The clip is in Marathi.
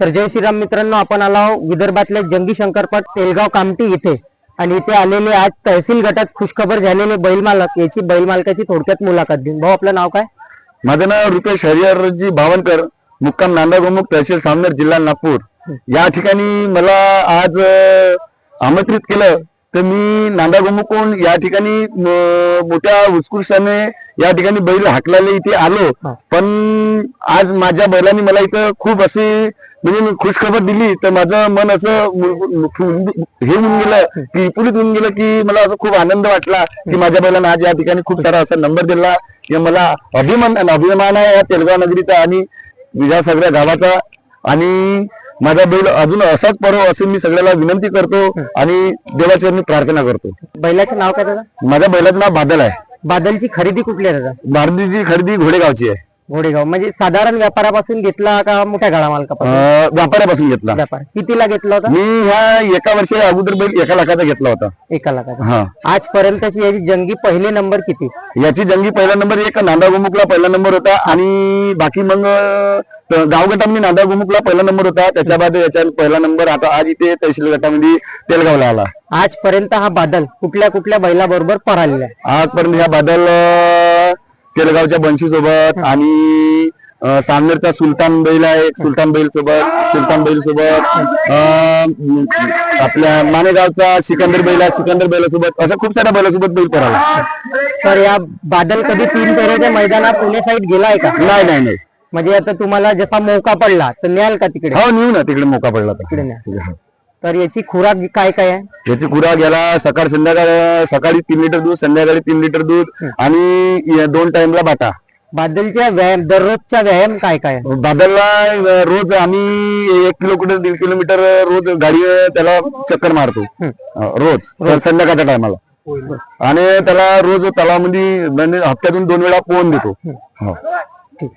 तर जय श्रीराम मित्रांनो आपण आलो आहोत विदर्भातल्या जंगी शंकरपट तेलगाव कामटी इथे. आणि इथे आलेले आज तहसील गटात खुशखबर झालेले बैल मालक याची बैल मालकाची थोडक्यात मुलाखत घेऊन. भाऊ आपलं नाव काय? माझं नाव रुपेश हरिहरजी भावनकर मुक्काम नांदागोमुख तहसील सामनेर जिल्हा नागपूर. या ठिकाणी मला आज आमंत्रित केलं तर मी नांदा गोमुखून या ठिकाणी मोठ्या उत्कृष्टाने या ठिकाणी बैल हाकलाले इथे आलो. हा. पण आज माझ्या बैलांनी मला इथं खूप अशी म्हणजे मी खुशखबर दिली. तर माझं मन असं हे होऊन गेलं की विपुलित होऊन गेलं की मला असं खूप आनंद वाटला की माझ्या बैलांना आज या ठिकाणी खूप सारा असा नंबर दिला. की मला अभिमान अभिमान आहे या तेलगाव नगरीचा आणि या सगळ्या गावाचा. आणि माझा बैल अजून असाच परो असे मी सगळ्याला विनंती करतो आणि देवाची मी प्रार्थना करतो. बैलाचं नाव काय दादा? माझ्या बैलाचं नाव बादल आहे. बादलची खरेदी कुठली आहे दादा? भारतीची खरेदी घोडेगावची आहे. घोडेगाव. म्हणजे साधारण व्यापारापासून घेतला का मोठ्या गाडा मालकापासून अं, व्यापाऱ्यापासून घेतला. व्यापार. कितीला घेतला होता? मी ह्या एका वर्षी अगोदर बैल एका लाखाचा घेतला होता. एका लाखाचा. हा. आजपर्यंतची याची जंगी पहिले नंबर किती? याची जंगी पहिला नंबर एक नांदा गोमुखला पहिला नंबर होता. आणि बाकी मग अं, गाव गटामध्ये नांदा गोमुखला पहिला नंबर होता. त्याच्या बाद याच्या पहिला नंबर आता आज इथे तहसील गटामध्ये तेलगावला आला. आजपर्यंत हा बादल कुठल्या कुठल्या बैलाबरोबर परालेला आहे? आजपर्यंत ह्या बादल अं, तेलगावच्या बंशी सोबत आणि सामनेरचा सुलतान बैल आहे सुलतान बैल सोबत सुलतान बैल सोबत आपल्या मानेगावचा सिकंदर बैल आहे सिकंदर बैलासोबत अशा खूप साऱ्या बैलासोबत बैल पराला तर या बादल कधी तीन फेऱ्याच्या मैदानात पुणे साईड गेलाय का? नाही नाही नाही. म्हणजे आता तुम्हाला जसा मौका पडला तर न्याल का तिकडे? हो नेऊ ना तिकडे मोका पडला तिकडे न्या तर याची खुराक काय काय आहे? याची खुराक गेला सकाळ संध्याकाळ सकाळी तीन लिटर दूध संध्याकाळी तीन लिटर दूध आणि या दोन टाइमला बाटा बादलच्या व्यायाम दररोजचा व्यायाम काय काय आहे? बादलला रोज आम्ही एक किलोमीटर दीड किलोमीटर रोज गाडी त्याला चक्कर मारतो. अं, रोज संध्याकाळच्या टायमाला. आणि त्याला रोज तलावामध्ये म्हणजे हप्त्यातून दोन वेळा पोहून देतो. हो. ठीक.